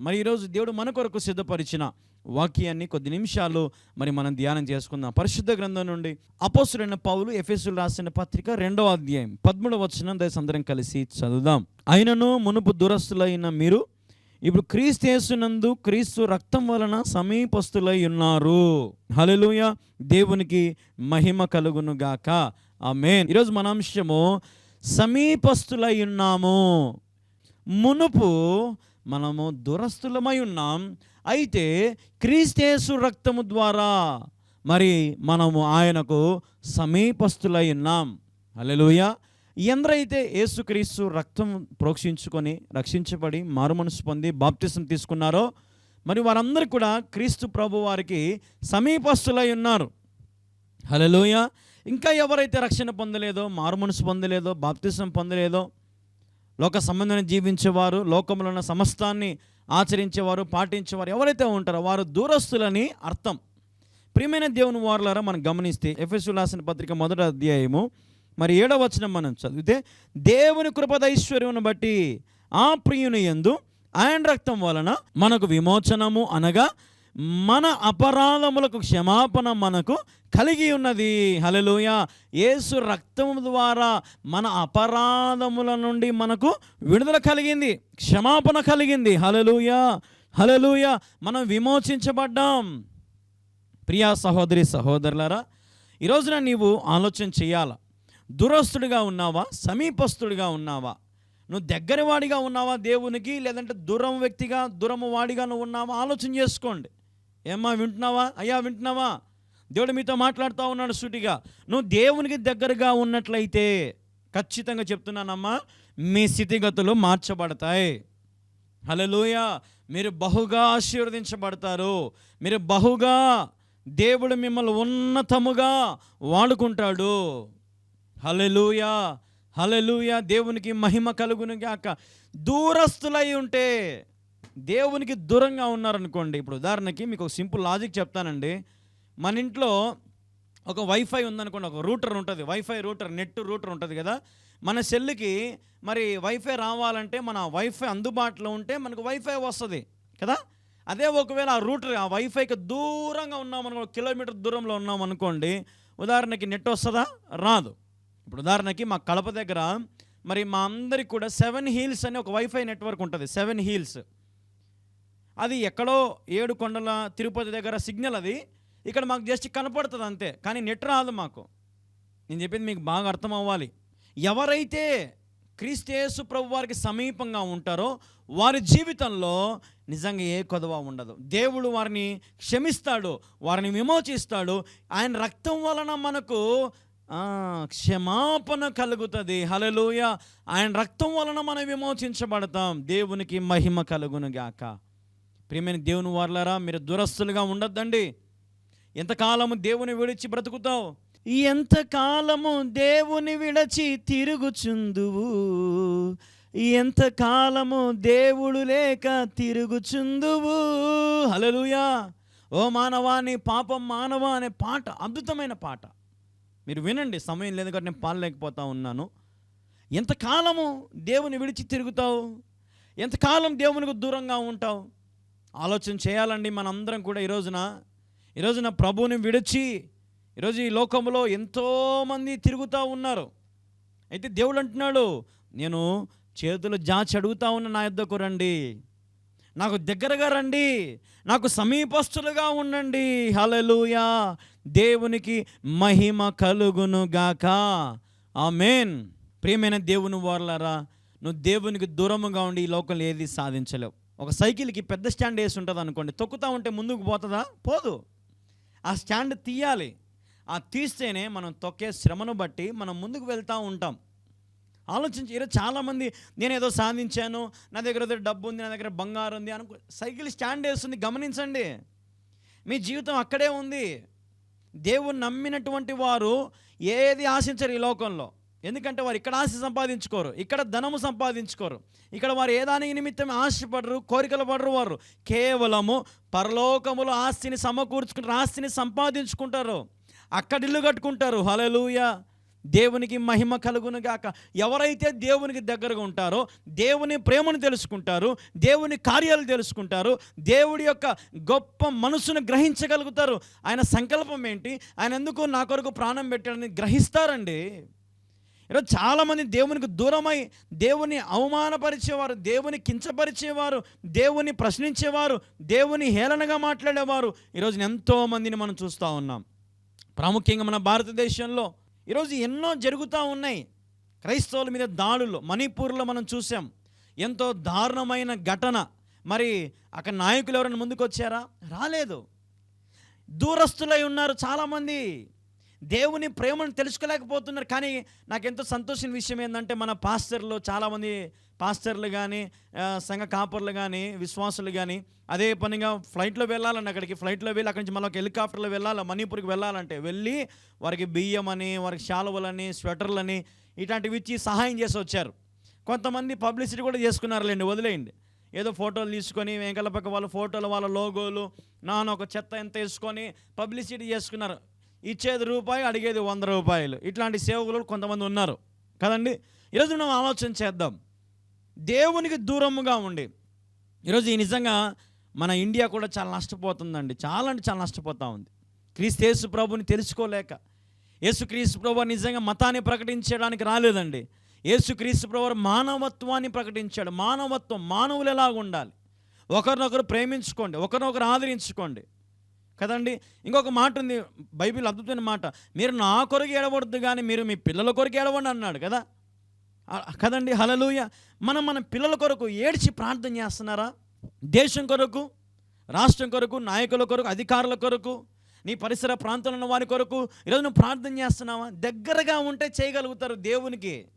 మరి ఈరోజు దేవుడు మన కొరకు సిద్ధపరిచిన వాక్యాన్ని కొద్ది నిమిషాలు మరి మనం ధ్యానం చేసుకుందాం. పరిశుద్ధ గ్రంథం నుండి అపోసులైన పౌలు ఎఫెసులు రాసిన పత్రిక రెండవ అధ్యాయం పదమూడవ వచనం దయచేసి అందరం కలిసి చదువుదాం. అయినను మునుపు దురస్తులైన మీరు ఇప్పుడు క్రీస్తు యేసునందు క్రీస్తు రక్తం వలన సమీపస్తులై ఉన్నారు. హలలుయ దేవునికి మహిమ కలుగును గాక. మెయిన్ ఈరోజు మన అంశము సమీపస్తులై ఉన్నాము. మునుపు మనము దురస్తులమై ఉన్నాం. అయితే క్రీస్తేసు రక్తము ద్వారా మరి మనము ఆయనకు సమీపస్తులై ఉన్నాం. అలెలుయ ఎందరైతే యేసుక్రీస్తు రక్తం ప్రోక్షించుకొని రక్షించబడి మారుమనసు పొంది బాప్తిసం తీసుకున్నారో మరి వారందరూ కూడా క్రీస్తు ప్రభు వారికి సమీపస్తులై ఉన్నారు. హలలోయ ఇంకా ఎవరైతే రక్షణ పొందలేదో మారుమనసు పొందలేదో బాప్తిసం పొందలేదో లోక సంబంధం జీవించేవారు లోకంలో ఉన్న సమస్తాన్ని ఆచరించేవారు పాటించేవారు ఎవరైతే ఉంటారో వారు దూరస్తులని అర్థం. ప్రియమైన దేవుని వారులారా మనం గమనిస్తే ఎఫ్ఎస్ రాసిన పత్రిక మొదటి అధ్యాయము మరి ఏడవ వచనం మనం చదివితే దేవుని కృపద ఐశ్వర్యమును బట్టి ఆ ప్రియుని యందు ఆయన రక్తం వలన మనకు విమోచనము అనగా మన అపరాధములకు క్షమాపణ మనకు కలిగి ఉన్నది. హలలుయ యేసు రక్తం ద్వారా మన అపరాధముల నుండి మనకు విడుదల కలిగింది. క్షమాపణ కలిగింది. హలలుయ హలలుయ మనం విమోచించబడ్డాం. ప్రియా సహోదరి సహోదరులారా ఈరోజున నీవు ఆలోచన చేయాల? దురస్తుడిగా ఉన్నావా? సమీపస్తుడిగా ఉన్నావా? నువ్వు దగ్గరవాడిగా ఉన్నావా దేవునికి? లేదంటే దూరం వ్యక్తిగా దూరం వాడిగా నువ్వు ఉన్నావా? ఆలోచన చేసుకోండి. ఏమ్మా వింటున్నావా? అయ్యా వింటున్నావా? దేవుడు మీతో మాట్లాడుతూ ఉన్నాడు సూటిగా. నువ్వు దేవునికి దగ్గరగా ఉన్నట్లయితే ఖచ్చితంగా చెప్తున్నానమ్మా మీ స్థితిగతులు మార్చబడతాయి. హలోయ మీరు బహుగా ఆశీర్వదించబడతారు. మీరు బహుగా దేవుడు మిమ్మల్ని ఉన్నతముగా వాడుకుంటాడు. హలెలూయ హలెలూయ దేవునికి మహిమ కలుగును గాక దూరస్తులై ఉంటే దేవునికి దూరంగా ఉన్నారనుకోండి ఇప్పుడు ఉదాహరణకి మీకు ఒక సింపుల్ లాజిక్ చెప్తానండి. మన ఇంట్లో ఒక వైఫై ఉందనుకోండి ఒక రూటర్ ఉంటుంది. వైఫై రూటర్ నెట్ రూటర్ ఉంటుంది కదా. మన సెల్లుకి మరి వైఫై రావాలంటే మన వైఫై అందుబాటులో ఉంటే మనకు వైఫై వస్తుంది కదా. అదే ఒకవేళ ఆ రూటర్ ఆ వైఫైకి దూరంగా ఉన్నామనుకో ఒక కిలోమీటర్ దూరంలో ఉన్నామనుకోండి ఉదాహరణకి నెట్ వస్తుందా? రాదు. ఇప్పుడు ఉదాహరణకి మా కడప దగ్గర మరి మా అందరికి కూడా సెవెన్ హీల్స్ అని ఒక వైఫై నెట్వర్క్ ఉంటుంది. సెవెన్ హీల్స్ అది ఎక్కడో ఏడు కొండల తిరుపతి దగ్గర సిగ్నల్ అది. ఇక్కడ మాకు జస్ట్ కనపడుతుంది అంతే కానీ నెట్ రాదు మాకు. నేను చెప్పింది మీకు బాగా అర్థం అవ్వాలి ఎవరైతే క్రీస్తేసు ప్రభు వారికి సమీపంగా ఉంటారో వారి జీవితంలో నిజంగా ఏ కొదవ ఉండదు. దేవుడు వారిని క్షమిస్తాడు వారిని విమోచిస్తాడు. ఆయన రక్తం వలన మనకు క్షమాపణ కలుగుతుంది. హలలోయ ఆయన రక్తం వలన మనం విమోచించబడతాం. దేవునికి మహిమ కలుగును గాక ప్రియమైన దేవుని వార్లారా మీరు దురస్తులుగా ఉండొద్దండి. ఎంతకాలము దేవుని విడిచి బ్రతుకుతావు? ఎంతకాలము దేవుని విడచి తిరుగుచుందువు? ఎంతకాలము దేవుడు లేక తిరుగుచుందువు? హలలుయా ఓ మానవాని పాపం మానవ అనే పాట అద్భుతమైన పాట. మీరు వినండి సమయం లేదు కాబట్టి నేను పాడలేకపోతా ఉన్నాను. ఎంతకాలము దేవుని విడిచి తిరుగుతావు? ఎంతకాలం దేవునికి దూరంగా ఉంటావు? ఆలోచన చేయాలండి మనందరం కూడా ఈరోజున ఈరోజున ప్రభువుని విడిచి ఈరోజు ఈ లోకంలో ఎంతోమంది తిరుగుతూ ఉన్నారు. అయితే దేవుడు అంటున్నాడు నేను చేతులు జాచి అడుగుతా ఉన్న నా యొద్దకు రండి. నాకు దగ్గరగా రండి. నాకు సమీపస్తులుగా ఉండండి. హలలుయా దేవునికి మహిమ కలుగును గాక. ఆమెన్. ప్రియమైన దేవుని వారలారా నువ్వు దేవునికి దూరముగా ఉండి ఈ లోకంలో ఏది సాధించలేవు. ఒక సైకిల్కి పెద్ద స్టాండ్ వేసి ఉంటుంది అనుకోండి తొక్కుతూ ఉంటే ముందుకు పోతుందా? పోదు. ఆ స్టాండ్ తీయాలి. ఆ తీస్తేనే మనం తొక్కే శ్రమను బట్టి మనం ముందుకు వెళ్తూ ఉంటాం. ఆలోచించి ఈరోజు చాలామంది నేను ఏదో సాధించాను నా దగ్గర ఏదో డబ్బు ఉంది నా దగ్గర బంగారం ఉంది అనుకో సైకిల్ స్టాండ్ వేస్తుంది గమనించండి. మీ జీవితం అక్కడే ఉంది. దేవుని నమ్మినటువంటి వారు ఏది ఆశించరు ఈ లోకంలో. ఎందుకంటే వారు ఇక్కడ ఆశ సంపాదించుకోరు ఇక్కడ ధనము సంపాదించుకోరు. ఇక్కడ వారు ఏదానికి నిమిత్తం ఆశపడరు కోరికలు పడరు వారు. కేవలము పరలోకములో ఆస్తిని సమకూర్చుకుంటారు ఆస్తిని సంపాదించుకుంటారు. అక్కడ ఇల్లు కట్టుకుంటారు. హలలుయ దేవునికి మహిమ కలుగును గాక. ఎవరైతే దేవునికి దగ్గరగా ఉంటారో దేవుని ప్రేమను తెలుసుకుంటారు దేవుని కార్యాలు తెలుసుకుంటారు దేవుడి యొక్క గొప్ప మనసును గ్రహించగలుగుతారు. ఆయన సంకల్పం ఏంటి? ఆయన ఎందుకు నా కొరకు ప్రాణం పెట్టాడని గ్రహిస్తారండి? ఈరోజు చాలామంది దేవునికి దూరమై దేవుని అవమానపరిచేవారు దేవుని కించపరిచేవారు దేవుని ప్రశ్నించేవారు దేవుని హేళనగా మాట్లాడేవారు. ఈరోజు ఎంతోమందిని మనం చూస్తూ ఉన్నాం. ప్రాముఖ్యంగా మన భారతదేశంలో ఈరోజు ఎన్నో జరుగుతూ ఉన్నాయి. క్రైస్తవుల మీద దాడులు మణిపూర్లో మనం చూసాం. ఎంతో దారుణమైన ఘటన. మరి అక్కడ నాయకులు ఎవరైనా ముందుకు వచ్చారా రాలేదు. దూరస్తులై ఉన్నారు చాలామంది. దేవుని ప్రేమను తెలుసుకోలేకపోతున్నారు. కానీ నాకు ఎంతో సంతోషం విషయం ఏంటంటే మన పాస్టర్లు చాలామంది పాస్టర్లు కానీ సంఘ కాపర్లు కానీ విశ్వాసులు కానీ అదే పనిగా ఫ్లైట్లో వెళ్ళాలండి అక్కడికి. ఫ్లైట్లో వెళ్ళి అక్కడి నుంచి మళ్ళీ ఒక హెలికాప్టర్లో వెళ్ళాలి? మణిపూర్కి వెళ్ళాలంటే వెళ్ళి వారికి బియ్యం అని వారికి శాలువలని స్వెటర్లని ఇట్లాంటివి ఇచ్చి సహాయం చేసి వచ్చారు. కొంతమంది పబ్లిసిటీ కూడా చేసుకున్నారులేండి వదిలేయండి. ఏదో ఫోటోలు తీసుకొని వెంకల పక్క వాళ్ళ ఫోటోలు వాళ్ళ లోగోలు నాన్న ఒక చెత్త ఎంత వేసుకొని పబ్లిసిటీ చేసుకున్నారు. ఇచ్చేది రూపాయి అడిగేది వంద రూపాయలు. ఇట్లాంటి సేవకులు కొంతమంది ఉన్నారు. కదండి? ఈరోజు మనం ఆలోచన చేద్దాం. దేవునికి దూరముగా ఉండి. ఈరోజు ఈ నిజంగా మన ఇండియా కూడా చాలా నష్టపోతుందండి. చాలా అంటే చాలా నష్టపోతూ ఉంది. క్రీస్తు యేసు ప్రభుని తెలుసుకోలేక. యేసు క్రీస్తు ప్రభు నిజంగా మతాన్ని ప్రకటించడానికి రాలేదండి. యేసు క్రీస్తు ప్రభు మానవత్వాన్ని ప్రకటించాడు. మానవత్వం మానవులు ఎలాగ ఉండాలి ఒకరినొకరు ప్రేమించుకోండి. ఒకరినొకరు ఆదరించుకోండి. కదండి? ఇంకొక మాట ఉంది బైబిల్ అద్భుతమైన మాట. మీరు నా కొరకు ఏడవద్దు కానీ మీరు మీ పిల్లల కొరకు ఏడవండి అన్నాడు కదా? కదండి? హలలుయ మనం మన పిల్లల కొరకు ఏడ్చి ప్రార్థన చేస్తున్నారా? దేశం కొరకు రాష్ట్రం కొరకు నాయకుల కొరకు అధికారుల కొరకు నీ పరిసర ప్రాంతంలో ఉన్న వారి కొరకు ఈరోజు నువ్వు ప్రార్థన చేస్తున్నావా? దగ్గరగా ఉంటే చేయగలుగుతారు దేవునికి.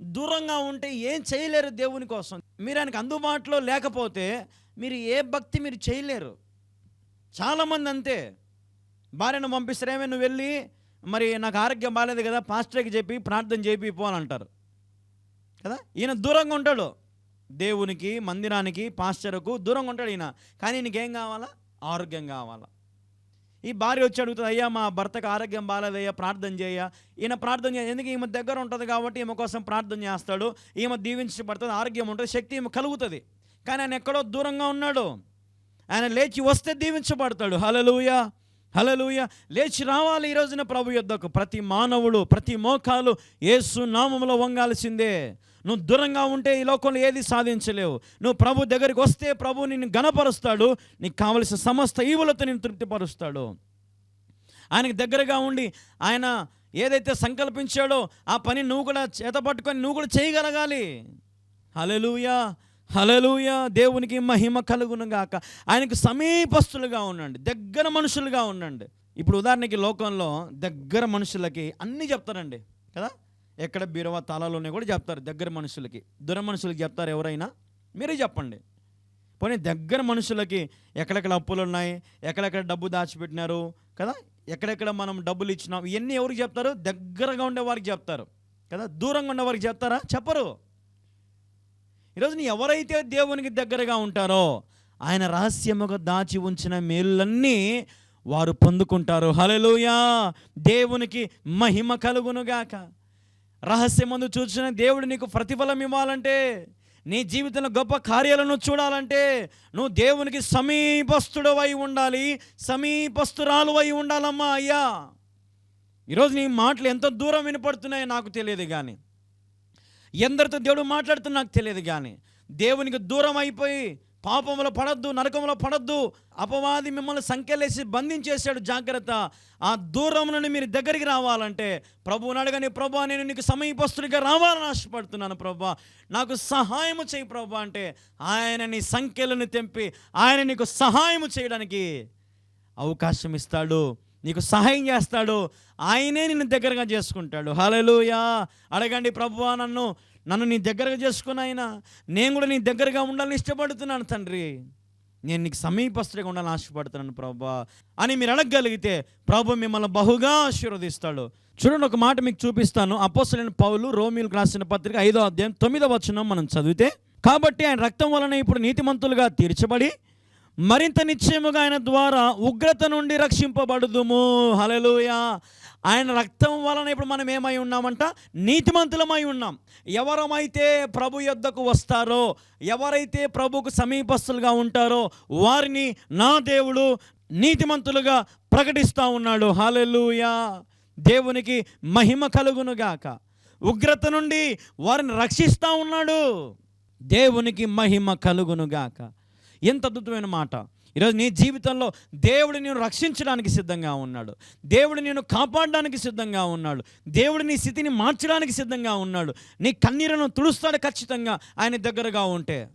దూరంగా ఉంటే ఏం చేయలేరు దేవుని కోసం. మీరు ఆయనకు అందుబాటులో లేకపోతే మీరు ఏ భక్తి మీరు చేయలేరు. చాలామంది అంతే భార్యను పంపిస్తారేమే నువ్వు వెళ్ళి మరి నాకు ఆరోగ్యం బాగాలేదు కదా పాస్టర్కి చెప్పి ప్రార్థన చేపి పోవాలంటారు కదా? ఈయన దూరంగా ఉంటాడు. దేవునికి మందిరానికి పాస్టర్కు దూరంగా ఉంటాడు ఈయన. కానీ ఈయనకేం కావాలా? ఆరోగ్యం కావాలా. ఈ భార్య వచ్చి అడుగుతుంది అయ్యా మా భర్తకు ఆరోగ్యం బాగాలేదయ్యా ప్రార్థన చేయ ఈయన ప్రార్థన చేయ ఎందుకు ఈమె దగ్గర ఉంటుంది కాబట్టి ఈమె కోసం ప్రార్థన చేస్తాడు. ఈమె దీవించబడుతుంది ఆరోగ్యం ఉంటుంది శక్తి ఈమె కలుగుతుంది. కానీ ఆయన ఎక్కడో దూరంగా ఉన్నాడు. ఆయన లేచి వస్తే దీవించబడతాడు. హలలుయ హలలుయ లేచి రావాలి ఈ రోజున ప్రభు యొద్దకు. ప్రతి మానవుడు ప్రతి మోకాలు ఏసు నామంలో వంగాల్సిందే. నువ్వు దూరంగా ఉంటే ఈ లోకంలో ఏది సాధించలేవు. నువ్వు ప్రభు దగ్గరికి వస్తే ప్రభు నిన్ను గణపరుస్తాడు నీకు కావలసిన సమస్త ఈవులతో నేను తృప్తిపరుస్తాడు. ఆయనకి దగ్గరగా ఉండి ఆయన ఏదైతే సంకల్పించాడో ఆ పని నువ్వు కూడా చేతపట్టుకొని నువ్వు కూడా చేయగలగాలి. హలలుయా హలలుయ దేవునికి మహిమ కలుగును గాక. ఆయనకు సమీపస్తులుగా ఉండండి. దగ్గర మనుషులుగా ఉండండి. ఇప్పుడు ఉదాహరణకి లోకంలో దగ్గర మనుషులకి అన్నీ చెప్తారండి. కదా? ఎక్కడ బీరవా తాళాలు కూడా చెప్తారు దగ్గర మనుషులకి. దూర మనుషులకి చెప్తారు ఎవరైనా? మీరే చెప్పండి. పోనీ దగ్గర మనుషులకి ఎక్కడెక్కడ అప్పులు ఉన్నాయి ఎక్కడెక్కడ డబ్బు దాచిపెట్టినారు? కదా? ఎక్కడెక్కడ మనం డబ్బులు ఇచ్చినాం? ఇవన్నీ ఎవరికి చెప్తారు? దగ్గరగా ఉండే వారికి చెప్తారు. కదా? దూరంగా ఉండే వారికి చెప్తారా? చెప్పరు. ఈరోజు నీ ఎవరైతే దేవునికి దగ్గరగా ఉంటారో ఆయన రహస్యముగా దాచి ఉంచిన మేలులన్నీ వారు పొందుకుంటారు. హలలుయా దేవునికి మహిమ కలుగునుగాక. రహస్యమందు చూసిన దేవుడు నీకు ప్రతిఫలం ఇవ్వాలంటే నీ జీవితంలో గొప్ప కార్యాలను చూడాలంటే నువ్వు దేవునికి సమీపస్తుడవై ఉండాలి. సమీపస్తురాలు అయి ఉండాలమ్మా అయ్యా. ఈరోజు నీ మాటలు ఎంత దూరం వినపడుతున్నాయో నాకు తెలియదు కానీ ఎందరితో దేవుడు మాట్లాడుతున్నా నాకు తెలియదు కానీ దేవునికి దూరం అయిపోయి పాపంలో పడద్దు నరకంలో పడద్దు అపవాది మిమ్మల్ని సంఖ్యలేసి బంధించేశాడు జాగ్రత్త. ఆ దూరం నుండి మీరు దగ్గరికి రావాలంటే ప్రభువుని అడగని ప్రభా నేను నీకు సమీపస్తుడిగా రావాలని ఆశపడుతున్నాను ప్రభా. నాకు సహాయము చేయి ప్రభా అంటే ఆయన నీ సంఖ్యలను తెంపి ఆయన నీకు సహాయము చేయడానికి అవకాశం ఇస్తాడు. నీకు సహాయం చేస్తాడు. ఆయనే నిన్ను దగ్గరగా చేసుకుంటాడు. హలలుయా అడగండి ప్రభువా నన్ను నన్ను నీ దగ్గరగా చేసుకుని ఆయన నేను కూడా నీ దగ్గరగా ఉండాలని ఇష్టపడుతున్నాను తండ్రి. నేను నీకు సమీపస్తుడిగా ఉండాలని ఆశపడుతున్నాను ప్రభా అని మీరు అడగగలిగితే ప్రభు మిమ్మల్ని బహుగా ఆశీర్వదిస్తాడు. చూడండి ఒక మాట మీకు చూపిస్తాను. అపోసలైన పౌలు రోమిలకు రాసిన పత్రిక ఐదో అధ్యాయం తొమ్మిదో వచనం మనం చదివితే కాబట్టి ఆయన రక్తం వలన ఇప్పుడు నీతిమంతులుగా తీర్చబడి మరింత నిశ్చయముగా ఆయన ద్వారా ఉగ్రత నుండి రక్షింపబడుదుము. హలలుయా ఆయన రక్తం వలన ఇప్పుడు మనం ఏమై ఉన్నామంట? నీతిమంతులమై ఉన్నాం. ఎవరమైతే ప్రభు యొద్దకు వస్తారో ఎవరైతే ప్రభుకు సమీపస్తులుగా ఉంటారో వారిని నా దేవుడు నీతిమంతులుగా ప్రకటిస్తూ ఉన్నాడు. హలలుయా దేవునికి మహిమ కలుగునుగాక. ఉగ్రత నుండి వారిని రక్షిస్తూ ఉన్నాడు. దేవునికి మహిమ కలుగునుగాక. ఎంత అద్భుతమైన మాట. ఈరోజు నీ జీవితంలో దేవుడు నేను రక్షించడానికి సిద్ధంగా ఉన్నాడు. దేవుడు నేను కాపాడడానికి సిద్ధంగా ఉన్నాడు. దేవుడు నీ స్థితిని మార్చడానికి సిద్ధంగా ఉన్నాడు. నీ కన్నీరును తుడుస్తాడు ఖచ్చితంగా ఆయన దగ్గరగా ఉంటే.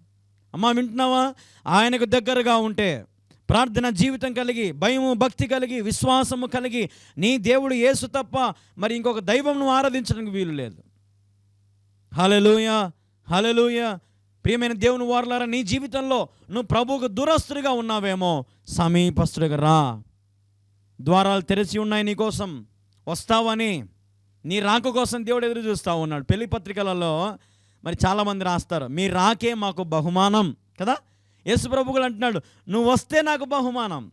అమ్మా వింటున్నావా? ఆయనకు దగ్గరగా ఉంటే. ప్రార్థన జీవితం కలిగి భయము భక్తి కలిగి విశ్వాసము కలిగి నీ దేవుడు యేసు తప్ప మరి ఇంకొక దైవంను ఆరాధించడానికి వీలు లేదు. హలలుయ హలలుయ ప్రియమైన దేవుని వారలారా నీ జీవితంలో నువ్వు ప్రభువుకు దూరస్తుడిగా ఉన్నావేమో సమీపస్తుడిగా రా. ద్వారాలు తెరిచి ఉన్నాయి నీకోసం వస్తావని నీ రాక కోసం దేవుడు ఎదురు చూస్తూ ఉన్నాడు. పెళ్ళి పత్రికలలో మరి చాలామంది రాస్తారు మీ రాకే మాకు బహుమానం కదా? యేసుప్రభు కూడా అంటున్నాడు నువ్వు వస్తే నాకు బహుమానం.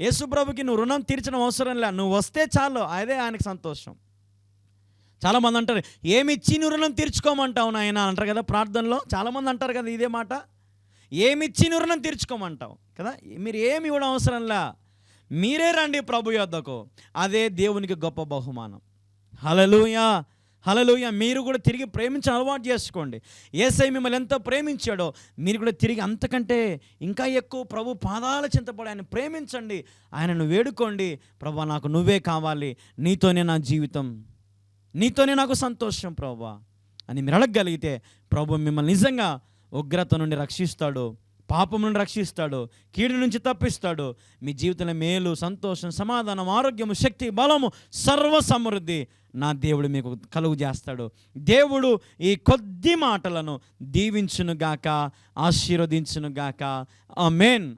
యేసుప్రభుకి నువ్వు రుణం తీర్చడం అవసరం లే. నువ్వు వస్తే చాలు అదే ఆయనకు సంతోషం. చాలామంది అంటారు ఏమి ఇచ్చి నువ్వు రుణం తీర్చుకోమంటావు నాయన? అంటారు కదా ప్రార్థనలో. చాలామంది అంటారు కదా ఇదే మాట. ఏమి ఇచ్చి నువ్వు రుణం తీర్చుకోమంటావు? కదా? మీరు ఏమి ఇవ్వడం అవసరంలా మీరే రండి ప్రభు యొద్దకు. అదే దేవునికి గొప్ప బహుమానం. హలలుయా హలలుయ మీరు కూడా తిరిగి ప్రేమించి అలవాటు చేసుకోండి. ఏసై మిమ్మల్ని ఎంత ప్రేమించాడో మీరు కూడా తిరిగి అంతకంటే ఇంకా ఎక్కువ ప్రభు పాదాల చింతపడి ఆయన ప్రేమించండి. ఆయనను వేడుకోండి. ప్రభు నాకు నువ్వే కావాలి. నీతోనే నా జీవితం. నీతోనే నాకు సంతోషం ప్రభా. అని మీరు అడగగలిగితే ప్రభు మిమ్మల్ని నిజంగా ఉగ్రత నుండి రక్షిస్తాడు పాపం నుండి రక్షిస్తాడు కీడు నుంచి తప్పిస్తాడు. మీ జీవితంలో మేలు సంతోషం సమాధానం ఆరోగ్యము శక్తి బలము సర్వ సమృద్ధి నా దేవుడు మీకు కలుగు చేస్తాడు. దేవుడు ఈ కొద్ది మాటలను దీవించునుగాక ఆశీర్వదించునుగాక. మెయిన్